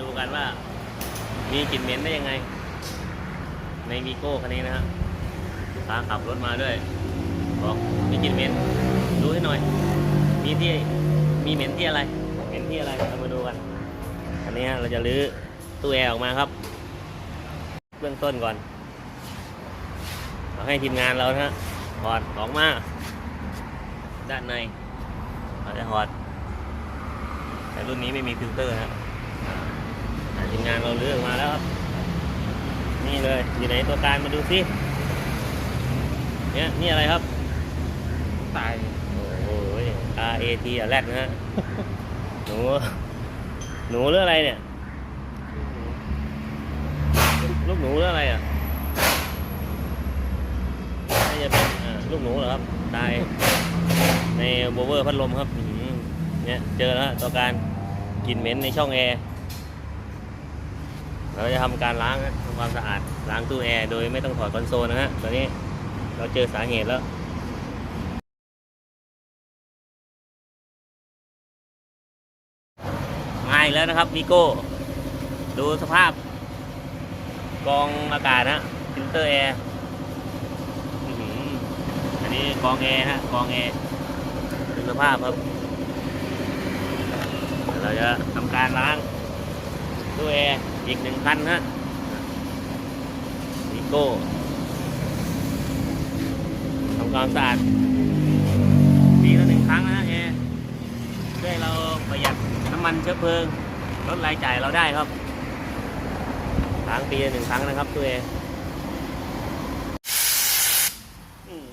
ดูกันว่า มีกลิ่นเหม็นได้ยังไง ในวีโก้คันนี้นะฮะพาขับรถมาด้วยบอกมีกลิ่นเหม็นดูให้หน่อย มีที่มีเหม็นที่อะไรเหม็นที่อะไรเรามาดูกันอันนี้เราจะลื้อตู้แอร์ออกมาครับ เบื้องต้นก่อนเราให้ทีมงานเรานะฮะถอดออกมาด้านในเราจะถอดแต่รุ่นนี้ไม่มีฟิลเตอร์นะ งานเราเลือกมาแล้วครับ นี่เลยอยู่ไหนตัวการมาดูสิเนี่ยนี่อะไรครับ ตาย โอ้โห R A T อะแรดนะฮะ หนู หนูเรื่องอะไรเนี่ย ลูกหนูเรื่องอะไรอะน่าจะเป็นอ่าลูกหนูเหรอครับ ตาย ในโบเวอร์พัดลมครับอื้อหือเนี่ยเจอแล้วฮะตัวการกลิ่นเหม็นในช่องแอร์ เราจะทำการล้างทำความสะอาดล้างตู้แอร์โดยไม่ต้องถอดคอนโซลนะฮะตอนนี้เราเจอสาเหตุแล้วมาอีกแล้วนะครับวีโก้ดูสภาพกองอากาศนะฟิลเตอร์แอร์อื้มอันนี้กองแอร์ฮะกองแอร์ดูสภาพครับเดี๋ยวเราจะทำการล้าง ตู้แอร์อีกหนึ่งคันฮะวีโก้ทำความสะอาดปีละหนึ่งครั้งนะฮะแอร์เพื่อให้เราประหยัดน้ำมันเชื้อเพลิงลดรายจ่ายเราได้ครับล้างปีละหนึ่งครั้งนะครับตัวเองอืม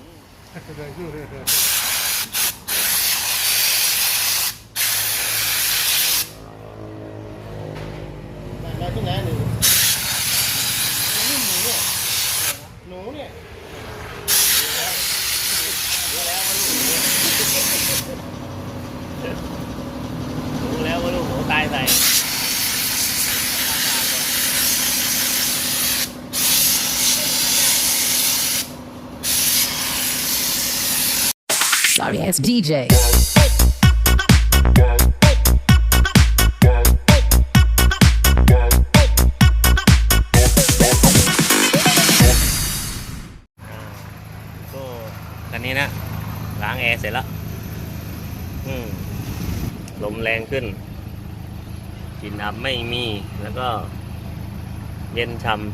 แล้วที่ไหนหนู นี่หนูเนี่ยห นูเนี่ยรู้แล้วว่าลูกหมูตายใส่ Sorry ass DJ. คันนี้นะล้างแอร์เสร็จแล้วลมแรงขึ้นกลิ่นอับไม่มีแล้วก็เย็นช่ำ